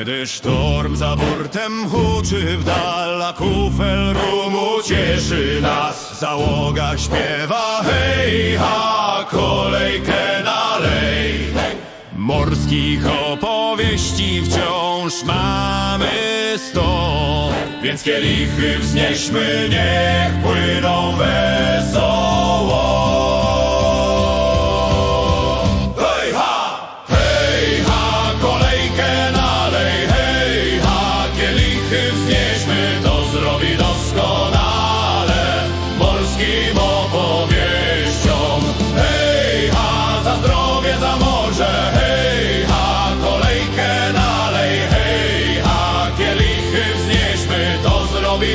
Gdy sztorm za burtem huczy w dal, a kufel rumu cieszy nas. Załoga śpiewa hej ha, kolejkę dalej. Morskich opowieści wciąż mamy sto, więc kielichy wznieśmy, niech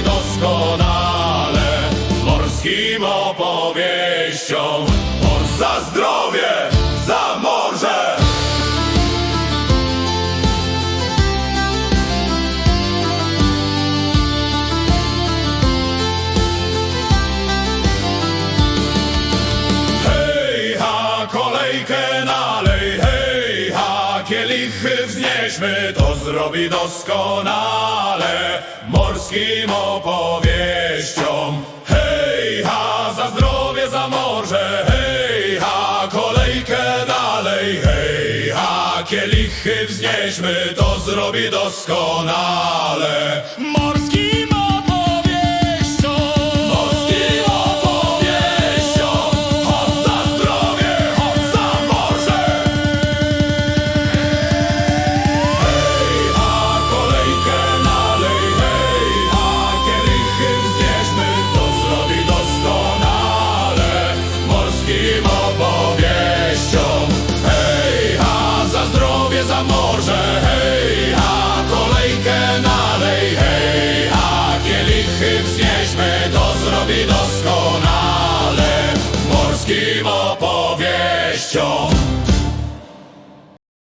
doskonale morskim opowieściom. Mors za zdrowie, za morze! Hej ha, kolejkę nalej, hej ha, kielichy wznieśmy, to zrobi doskonale morskim opowieściom. Hej ha, za zdrowie, za morze, hej ha, kolejkę dalej, hej ha, kielichy wznieśmy, to zrobi doskonale. Morskim to zrobi doskonale morskim opowieściom.